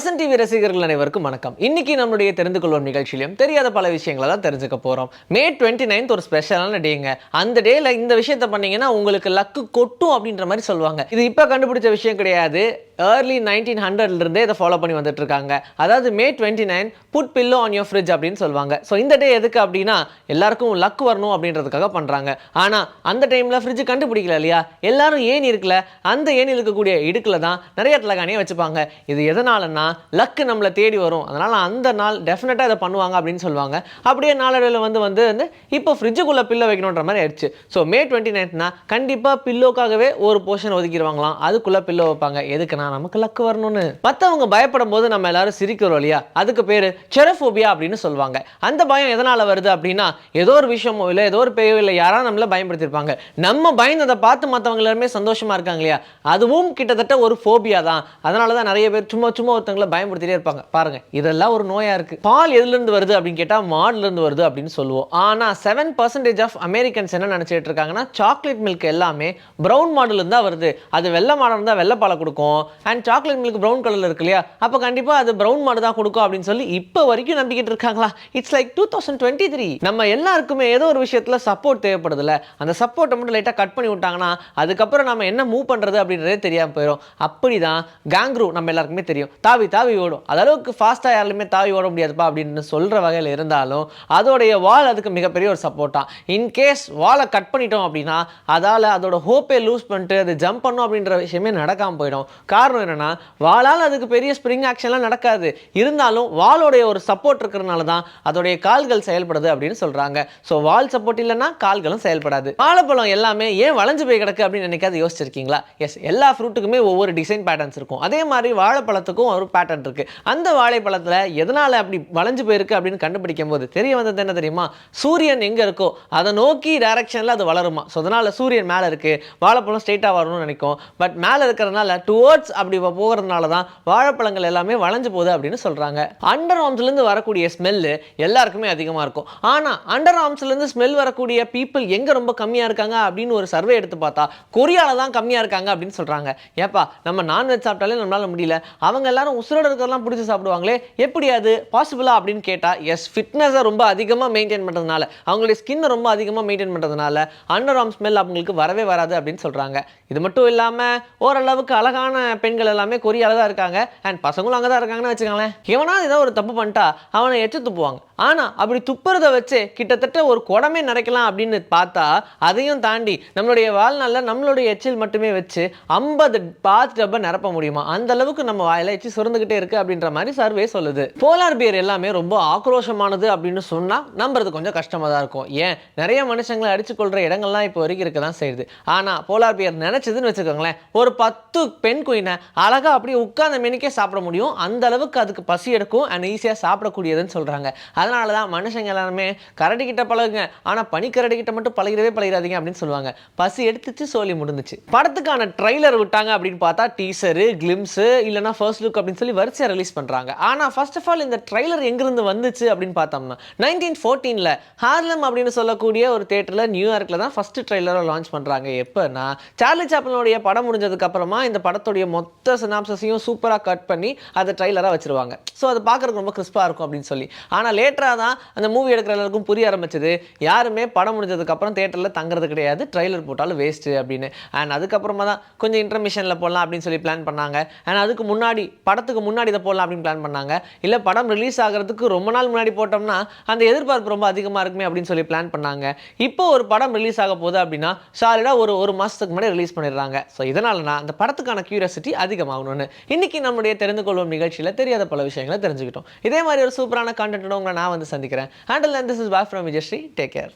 TV ரசிகர்கள் அனைவருக்கும் வணக்கம். இன்னைக்கு நம்மளுடைய தெரிந்து கொள்வோம் நிகழ்ச்சியிலும் தெரியாத பல விஷயங்களை தான் தெரிஞ்சுக்க போறோம். மே டுவெண்ட்டி நைன்த் ஒரு ஸ்பெஷலான டேங்க அந்த டேல இந்த விஷயத்த பண்ணீங்கன்னா உங்களுக்கு லக்கு கொட்டும் அப்படின்ற மாதிரி சொல்லுவாங்க. இது இப்போ கண்டுபிடிச்ச விஷயம் கிடையாது. ஏர்லி நைன்டீன் ஹண்ட்ரட்லேருந்தே இதை ஃபாலோ பண்ணி வந்துட்டு இருக்காங்க அதாவது May twenty nine put pillow on your fridge அப்படின்னு சொல்லுவாங்க. ஸோ இந்த டே எதுக்கு அப்படின்னா எல்லாருக்கும் லக் வரணும் அப்படின்றதுக்காக பண்ணுறாங்க ஆனால் அந்த டைமில் ஃப்ரிட்ஜ் கண்டுபிடிக்கல இல்லையா? எல்லாரும் ஏணி இருக்குல்ல அந்த ஏணி இருக்கக்கூடிய இடுக்கில் தான் நிறைய தலகாணியை வச்சுப்பாங்க. இது எதனாலன்னா லக்கு நம்மளை தேடி வரும். அதனால் அந்த நாள் டெஃபினட்டாக இதை பண்ணுவாங்க அப்படின்னு சொல்லுவாங்க. அப்படியே நாளடைவில் வந்து வந்து வந்து இப்போ ஃப்ரிட்ஜுக்குள்ளே பில்லோ வைக்கணுன்ற மாதிரி ஆயிடுச்சு. ஸோ மே டுவெண்ட்டி நைன்த்னா கண்டிப்பாக பில்லோக்காகவே ஒரு போர்ஷன் ஒதுக்கிடுவாங்களாம். அதுக்குள்ளே பில்லோ வைப்பாங்க. எதுக்குன்னா நமக்கு லக்கு வரணும்னு. மற்றவங்க பயப்படும் போது நம்ம எல்லாரும் சிரிக்கிறோம் இல்லையா? அதுக்கு பேர் செரஃபோபியா அப்படின்னு சொல்லுவாங்க. அந்த பயம் எதனால் வருது அப்படின்னா ஏதோ ஒரு விஷயமோ இல்லை ஏதோ ஒரு பேயோ இல்லை யாராவது நம்மள பயன்படுத்தியிருப்பாங்க. நம்ம பயந்ததை பார்த்து மற்றவங்க எல்லாருமே சந்தோஷமாக இருக்காங்க இல்லையா? அதுவும் கிட்டத்தட்ட ஒரு ஃபோபியா தான். அதனால தான் நிறைய பேர் சும்மா சும்மா ஒருத்தங்களை பயன்படுத்திட்டே இருப்பாங்க. பாருங்க இதெல்லாம் ஒரு நோயாக இருக்குது பால் எதுலேருந்து வருது அப்படின்னு கேட்டால் மாடுலேருந்து வருது அப்படின்னு சொல்லுவோம். ஆனால் செவன் பர்சன்டேஜ் ஆஃப் அமெரிக்கன்ஸ் என்ன நினச்சிட்டு இருக்காங்கன்னா சாக்லேட் மில்க் எல்லாமே ப்ரௌன் மாடுலேருந்து தான் வருது. அது வெள்ளை மாடல் இருந்தால் வெள்ளை பாலை கொடுக்கும். அண்ட் சாக்லேட் மில்க் பிரவுன் கலரில் இருக்கு இல்லையா? அப்போ கண்டிப்பாக அது பிரவுன் மாடு தான் கொடுக்கும் அப்படின்னு சொல்லி இப்போ வரைக்கும் நம்பிக்கிட்டு இருக்காங்களா? It's like two thousand twenty three நம்ம எல்லாருக்குமே ஏதோ ஒரு விஷயத்தில் சப்போர்ட் தேவைப்படுதுல்ல அந்த சப்போர்ட்டை மட்டும் லைட்டாக கட் பண்ணி விட்டாங்கன்னா அதுக்கப்புறம் நம்ம என்ன மூவ் பண்ணுறது அப்படின்றதே தெரியாமல் போயிடும் அப்படி தான் கேங்க்ரூ நம்ம எல்லாருக்குமே தெரியும். தாவி தாவி ஓடும். அது அளவுக்கு ஃபாஸ்ட்டாக யாருமே தாவி ஓட முடியாதுப்பா அப்படின்னு சொல்கிற வகையில் இருந்தாலும் அதோடைய வால் அதுக்கு மிகப்பெரிய ஒரு சப்போர்ட்டா இன்கேஸ் வாலை கட் பண்ணிட்டோம் அப்படின்னா அதால் அதோட ஹோப்பே லூஸ் பண்ணிட்டு அது ஜம்ப் பண்ணும் அப்படின்ற விஷயமே நடக்காமல் போயிடும். கார் காரணம் என்னன்னா வாளால் அதுக்கு பெரிய ஸ்ப்ரிங் ஆக்ஷன்லாம் நடக்காது. இருந்தாலும் வாளோடைய ஒரு சப்போர்ட் இருக்கிறனால தான் அதோடைய கால்கள் செயல்படுது அப்படின்னு சொல்றாங்க. ஸோ வால் சப்போர்ட் இல்லைன்னா கால்களும் செயல்படாது. வாழைப்பழம் எல்லாமே ஏன் வளைஞ்சு போய் கிடக்கு அப்படின்னு நினைக்காது யோசிச்சிருக்கீங்களா? எஸ் எல்லா ஃப்ரூட்டுக்குமே ஒவ்வொரு டிசைன் பேட்டர்ன்ஸ் இருக்கும். அதே மாதிரி வாழைப்பழத்துக்கும் ஒரு பேட்டர்ன் இருக்கு. அந்த வாழைப்பழத்துல எதனால அப்படி வளைஞ்சு போயிருக்கு அப்படின்னு கண்டுபிடிக்கும் போது தெரிய வந்தது என்ன தெரியுமா? சூரியன் எங்க இருக்கோ அதை நோக்கி டைரக்ஷன்ல அது வளருமா. ஸோ அதனால சூரியன் மேல இருக்கு. வாழைப்பழம் ஸ்ட்ரெயிட்டாக வரணும்னு நினைக்கும். பட் மேலே இருக்கிறதுனால டுவோர்ட்ஸ் அப்படி போகிறதுனால தான் வாழைப்பழங்கள் எல்லாமே வளைஞ்சு போகுது அப்படின்னு சொல்றாங்க. அண்டர் ஆர்ம்ஸ்லேருந்து வரக்கூடிய ஸ்மெல்லு எல்லாருக்குமே அதிகமாக இருக்கும். ஆனால் அண்டர் ஆர்ம்ஸ்லேருந்து ஸ்மெல் வரக்கூடிய பீப்புள் எங்கே ரொம்ப கம்மியாக இருக்காங்க அப்படின்னு ஒரு சர்வே எடுத்து பார்த்தா கொரியால தான் கம்மியாக இருக்காங்க அப்படின்னு சொல்கிறாங்க ஏப்பா நம்ம நான்வெஜ் சாப்பிட்டாலே நம்மளால முடியல. அவங்க எல்லாரும் உசுரோட இருக்கிறதெல்லாம் பிடிச்சி சாப்பிடுவாங்களே எப்படி அது பாசிபிளா அப்படின்னு கேட்டால் எஸ் ஃபிட்னஸை ரொம்ப அதிகமாக மெயின்டைன் பண்ணுறதுனால அவங்களுடைய ஸ்கின்னை ரொம்ப அதிகமாக மெயின்டைன் பண்ணுறதுனால அண்டர் ஆர்ம் ஸ்மெல் அவங்களுக்கு வரவே வராது அப்படின்னு சொல்கிறாங்க இது மட்டும் இல்லாமல் ஓரளவுக்கு அழகான பெண்கள் எல்லாமே கொரியால தான் இருக்காங்க. அண்ட் பசங்களும் அங்கே தான் இருக்காங்கன்னு வச்சுக்கோங்களேன். எவனாவது ஏதோ ஒரு தப்பு பண்ணிட்டா அவனை எச்சு துப்புவாங்க ஆனால் அப்படி துப்புறத வச்சு கிட்டத்தட்ட ஒரு குடமே நிறைக்கலாம் அப்படின்னு பார்த்தா அதையும் தாண்டி நம்மளுடைய வாழ்நாளில் நம்மளுடைய எச்சில் மட்டுமே வச்சு ஐம்பது பாத் டப்பை நிரப்ப முடியுமா? அந்த அளவுக்கு நம்ம வாயில எச்சி சுரந்துக்கிட்டே இருக்கு அப்படின்ற மாதிரி சர்வே சொல்லுது. போலார் பியர் எல்லாமே ரொம்ப ஆக்ரோஷமானது அப்படின்னு சொன்னால் நம்புறது கொஞ்சம் கஷ்டமாக தான் இருக்கும். ஏன்? நிறைய மனுஷங்களை அடிச்சு கொள்கிற இடங்கள்லாம் இப்போ வரைக்கும் இருக்க தான் செய்யுது. ஆனால் போலார் பியர் நினச்சதுன்னு வச்சுக்கோங்களேன் ஒரு பத்து பெண் குயினை அழகாக அப்படியே உட்கார்ந்த மெனிக்கே சாப்பிட முடியும். அந்த அளவுக்கு அதுக்கு பசி எடுக்கும் அண்ட் ஈஸியாக சாப்பிடக்கூடியதுன்னு சொல்கிறாங்க அதை அதனால தான் மனுஷங்க எல்லாருமே கரடி கிட்ட பழகுங்க. ஆனால் பனிக்கரடி கிட்ட மட்டும் பழகிறவே பழகிறாதீங்க அப்படின்னு சொல்லுவாங்க. பசி எடுத்துச்சு சோழி முடிஞ்சுச்சு. படத்துக்கான ட்ரைலர் விட்டாங்க அப்படின்னு பார்த்தா டீசரு கிளிம்ஸு இல்லைனா ஃபர்ஸ்ட் லுக் அப்படின்னு சொல்லி வரிசையாக ரிலீஸ் பண்ணுறாங்க ஆனால் ஃபர்ஸ்ட் ஆஃப் ஆல் இந்த ட்ரைலர் எங்கிருந்து வந்துச்சு அப்படின்னு பார்த்தோம்னா நைன்டீன் ஃபோர்டீனில் ஹார்லம் அப்படின்னு சொல்லக்கூடிய ஒரு தேட்டரில் நியூயார்க்கில் தான் ஃபர்ஸ்ட் ட்ரைலரை லான்ச் பண்ணுறாங்க எப்போனா சார்லி சாப்ளினுடைய படம் முடிஞ்சதுக்கு அப்புறமா இந்த படத்துடைய மொத்த சினாப்சஸையும் சூப்பராக கட் பண்ணி அதை ட்ரைலராக வச்சுருவாங்க. ஸோ அதை பார்க்குறதுக்கு ரொம்ப கிறிஸ்பாக இருக்கும் அப்படின்னு சொல்லி. ஆனால் லேட்டராக தான் அந்த மூவி எடுக்கிற எல்லாருக்கும் புரிய ஆரம்பிச்சது. யாருமே படம் முடிஞ்சதுக்கப்புறம் தேட்டரில் தங்குறது கிடையாது. ட்ரைலர் போட்டாலும் வேஸ்ட்டு அப்படின்னு. அண்ட் அதுக்கப்புறமா தான் கொஞ்சம் இன்டர்மிஷனில் போடலாம் அப்படின்னு சொல்லி பிளான் பண்ணாங்க. அண்ட் அதுக்கு முன்னாடி படத்துக்கு முன்னாடி இதை போடலாம் அப்படின்னு பிளான் பண்ணாங்க. இல்லை படம் ரிலீஸ் ஆகிறதுக்கு ரொம்ப நாள் முன்னாடி போட்டோம்னா அந்த எதிர்பார்ப்பு ரொம்ப அதிகமாக இருக்குமே அப்படின்னு சொல்லி பிளான் பண்ணாங்க. இப்போ ஒரு படம் ரிலீஸ் ஆக போகுது அப்படின்னா சாலிடாக ஒரு ஒரு மாதத்துக்கு முன்னாடி ரிலீஸ் பண்ணிடுறாங்க. ஸோ இதனாலனா அந்த படத்துக்கான கியூரியாசிட்டி அதிகமாகணும்னு. இன்னைக்கு நம்முடைய தெரிந்து கொள்வோம் நிகழ்ச்சியில் தெரியாத பல விஷயங்களை தெரிஞ்சுக்கிட்டோம். இதே மாதிரி ஒரு சூப்பரான கான்டென்ட்டோட உங்களை நான் நான் வந்து சந்திக்கிறேன். Handle this is boy from Vijayashree take care